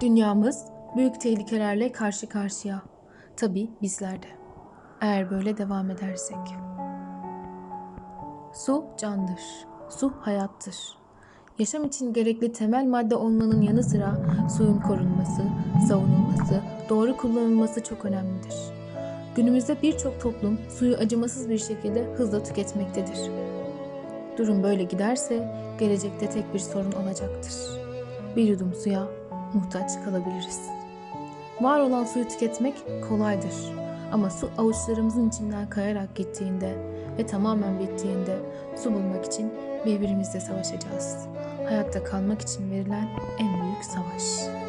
Dünyamız büyük tehlikelerle karşı karşıya. Tabii bizler de. Eğer böyle devam edersek. Su candır. Su hayattır. Yaşam için gerekli temel madde olmanın yanı sıra suyun korunması, savunulması, doğru kullanılması çok önemlidir. Günümüzde birçok toplum suyu acımasız bir şekilde hızla tüketmektedir. Durum böyle giderse gelecekte tek bir sorun olacaktır. Bir yudum suya muhtaç kalabiliriz. Var olan suyu tüketmek kolaydır. Ama su avuçlarımızın içinden kayarak gittiğinde ve tamamen bittiğinde su bulmak için birbirimizle savaşacağız. Hayatta kalmak için verilen en büyük savaş.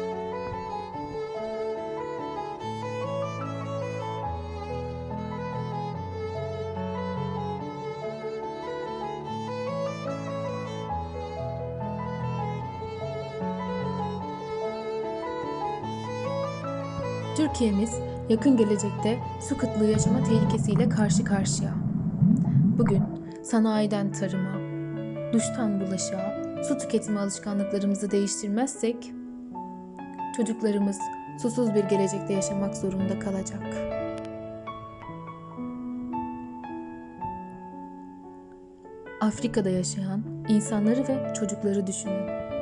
Türkiye'miz yakın gelecekte su kıtlığı yaşama tehlikesiyle karşı karşıya. Bugün sanayiden tarıma, duştan bulaşığa, su tüketimi alışkanlıklarımızı değiştirmezsek çocuklarımız susuz bir gelecekte yaşamak zorunda kalacak. Afrika'da yaşayan insanları ve çocukları düşünün.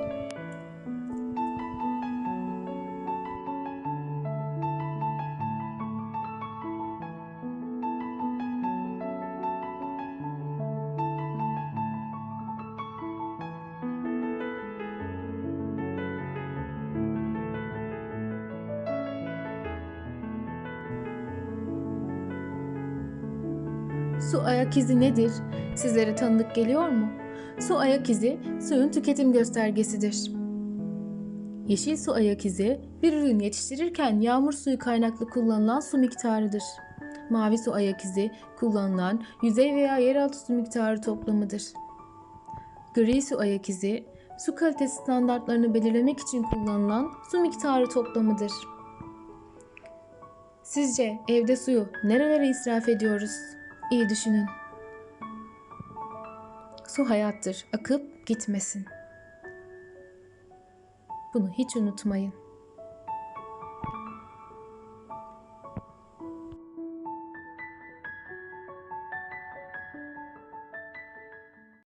Su ayak izi nedir? Sizlere tanıdık geliyor mu? Su ayak izi suyun tüketim göstergesidir. Yeşil su ayak izi bir ürün yetiştirirken yağmur suyu kaynaklı kullanılan su miktarıdır. Mavi su ayak izi kullanılan yüzey veya yeraltı su miktarı toplamıdır. Gri su ayak izi su kalitesi standartlarını belirlemek için kullanılan su miktarı toplamıdır. Sizce evde suyu nerelere israf ediyoruz? İyi düşünün. Su hayattır, akıp gitmesin. Bunu hiç unutmayın.